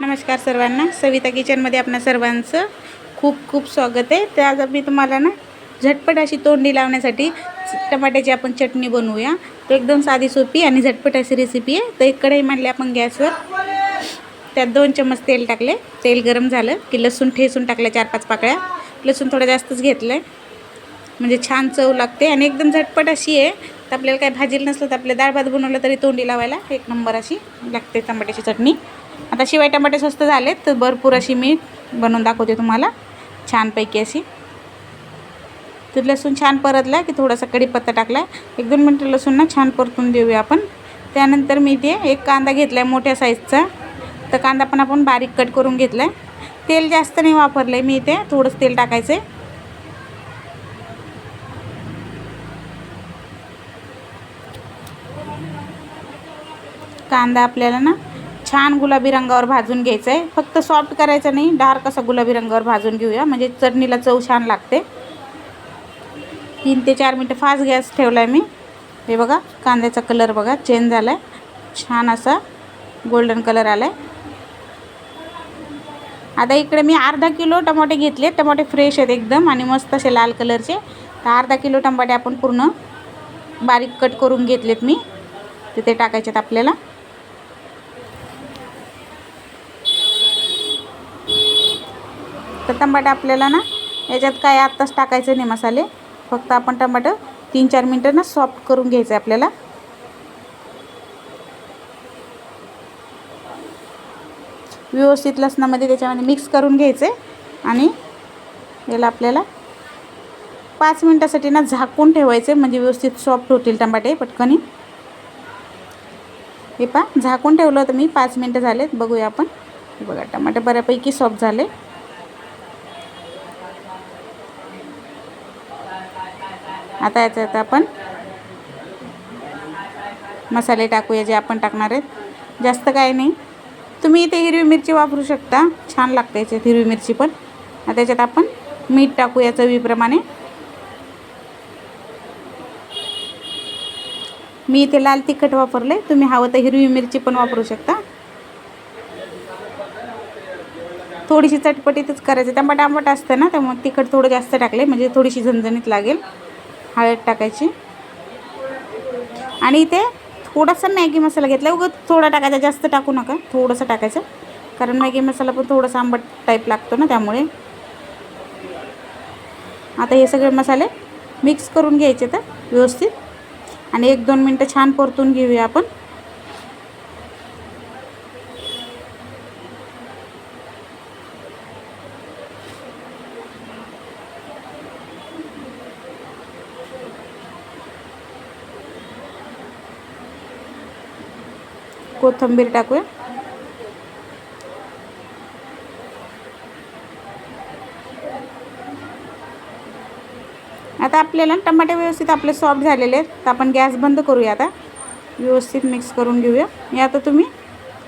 नमस्कार सर्वांना. सविता किचनमध्ये आपणा सर्वांचं खूप खूप स्वागत आहे. तर आज मी तुम्हाला ना झटपट अशी तोंडी लावण्यासाठी टमाट्याची आपण चटणी बनवूया. तर एकदम साधी सोपी आणि झटपट अशी रेसिपी आहे. तर एक कढई मांडली आपण गॅसवर. त्यात दोन चम्मच तेल टाकले. तेल गरम झालं की लसूण ठेसून टाकलं चार पाच पाकळ्या. लसूण थोडं जास्तच घेतलं आहे म्हणजे छान चव लागते आणि एकदम झटपट अशी आहे. तर आपल्याला काय भाजीला नसलं तर आपल्या डाळ भात बनवलं तरी तोंडी लावायला एक नंबर अशी लागते टमाट्याची चटणी. आता शिवाय टमाटे स्वस्त झालेत तर भरपूर अशी मी बनवून दाखवते तुम्हाला. छानपैकी अशी. तर लसूण छान परतला की थोडासा कढीपत्ता टाकला एक दोन मिनटं लसूण ना छान परतून देऊया आपण. त्यानंतर मी ते एक कांदा घेतला आहे मोठ्या साईजचा तर कांदा पण आपण बारीक कट करून घेतला आहे तेल जास्त नाही वापरलं आहे मी इथे थोडंसं तेल टाकायचं आहे कांदा आपल्याला ना छान गुलाबी रंगावर भाजून घ्यायचं आहे फक्त सॉफ्ट करायचं नाही डार्क असं गुलाबी रंगावर भाजून घेऊया. म्हणजे चटणीला चव छान लागते. तीन ते चार मिनटं फास्ट गॅस ठेवला आहे मी. हे बघा कांद्याचा कलर बघा चेंज झाला आहे छान असा गोल्डन कलर आला आहे आता इकडे मी अर्धा किलो टमाटे घेतले टमाटे फ्रेश आहेत एकदम आणि मस्त असे लाल कलरचे तर अर्धा किलो टमाटे आपण पूर्ण बारीक कट करून घेतलेत मी. तिथे टाकायचे आहेत आपल्याला. तर टमाटा आपल्याला ना याच्यात काय आत्ताच टाकायचं नाही मसाले. फक्त आपण टमाटर तीन चार मिनटं ना सॉफ्ट करून घ्यायचं आहे आपल्याला. व्यवस्थित लसणामध्ये त्याच्यामध्ये मिक्स करून घ्यायचं आहे आणि याला आपल्याला पाच मिनटासाठी ना झाकून ठेवायचे म्हणजे व्यवस्थित सॉफ्ट होतील टमाटे पटकनी. हे पा झाकून ठेवलं होतं मी पाच मिनटं झालेत बघूया आपण. बघा टमाटे बऱ्यापैकी सॉफ्ट झाले. आता याच्यात आपण मसाले टाकूया जे आपण टाकणार आहेत. जास्त काय नाही. तुम्ही इथे हिरवी मिरची वापरू शकता. छान लागते याच्यात हिरवी मिरची पण. त्याच्यात आपण मीठ टाकूया चवीप्रमाणे. मी इथे लाल तिखट वापरले. तुम्ही हवं तर हिरवी मिरची पण वापरू शकता. थोडीशी चटपटीतच करायचं. टमाटा आंबट असतं ना त्यामुळे तिखट थोडं जास्त टाकले म्हणजे थोडीशी झणझणीत लागेल. हळद टाकायची. आणि इथे थोडासा मॅगी मसाला घेतला. उगं थोडा टाकायचा जास्त टाकू नका. थोडंसं टाकायचं. कारण मॅगी मसाला पण थोडासा आंबट टाईप लागतो ना त्यामुळे. आता हे सगळे मसाले मिक्स करून घ्यायचे तर व्यवस्थित. आणि एक दोन मिनटं छान परतून घेऊया आपण. कोथिंबीर टाकूया. आता आपल्याला टमाटे व्यवस्थित आपले सॉफ्ट झालेले आहेत. तर आपण गॅस बंद करूया आता. व्यवस्थित मिक्स करून घेऊया. हे आता तुम्ही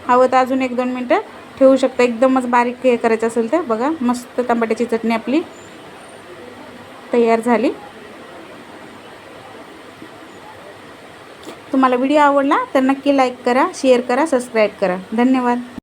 हवं तर अजून एक दोन मिनटं ठेवू शकता. एकदमच बारीक हे करायचं असेल तर बघा मस्त टमाट्याची चटणी आपली तयार झाली. तुम्हाला व्हिडिओ आवडला तर नक्की लाईक करा शेअर करा सबस्क्राईब करा. धन्यवाद.